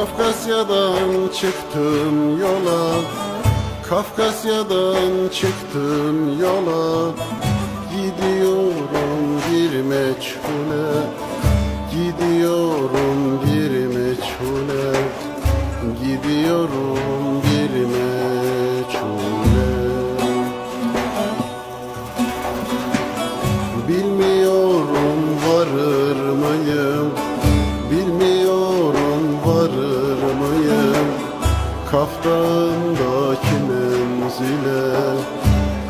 Kafkasya'dan çıktım yola. Kafkasya'dan çıktım yola. Gidiyorum bir meçhule. Gidiyorum bir meçhule. Gidiyorum bir meçhule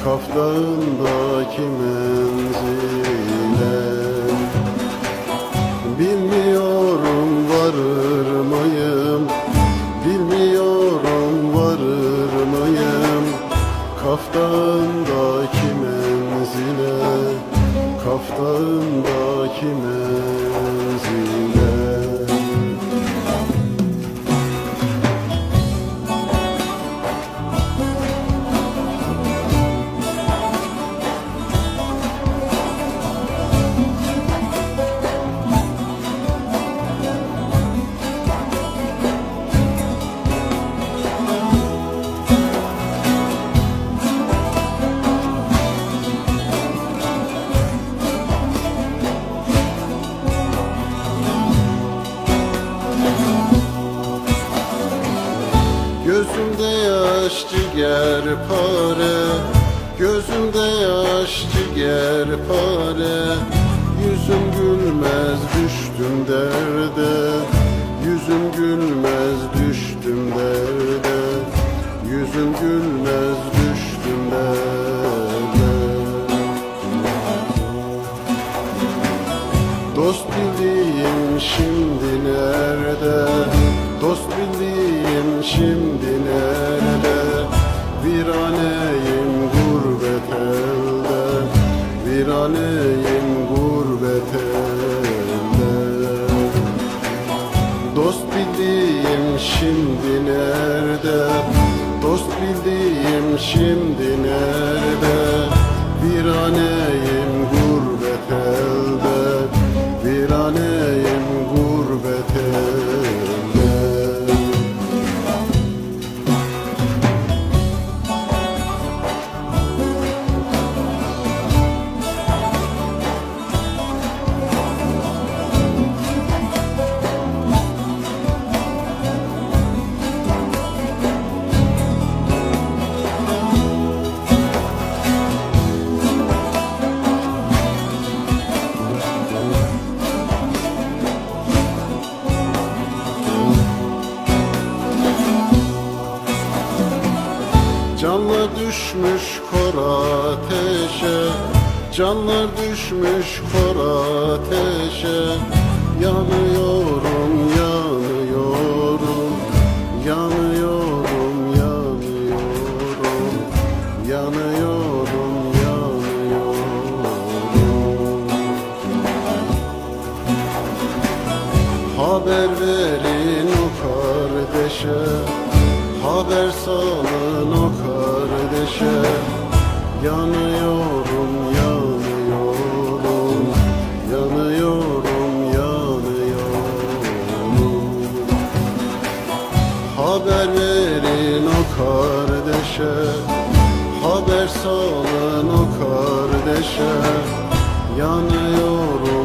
Kaftağındaki menzile Bilmiyorum varır mıyım? Bilmiyorum varır mıyım? Kaftağındaki menzile Kaftağındaki menzile yaş ciğer pare Gözümde yaş ciğer pare Yüzüm gülmez düştüm derde Yüzüm gülmez düştüm derde Yüzüm gülmez düştüm derde Dost bildiğim şimdi nerede? Dost bildiğim şimdi nerede? Dost bildiğim şimdi nerede? Dost bildiğim şimdi nerede? Viraneyim düşmüş kor ateşe Canlar düşmüş kor ateşe. Yanıyorum, yanıyorum Yanıyorum, yanıyorum Yanıyorum, yanıyorum. Haber verin o kardeşe Haber salın o kardeşe Yanıyorum, yanıyorum. Yanıyorum, yanıyorum. Haber verin o kardeşe. Haber salın o kardeşe. Yanıyorum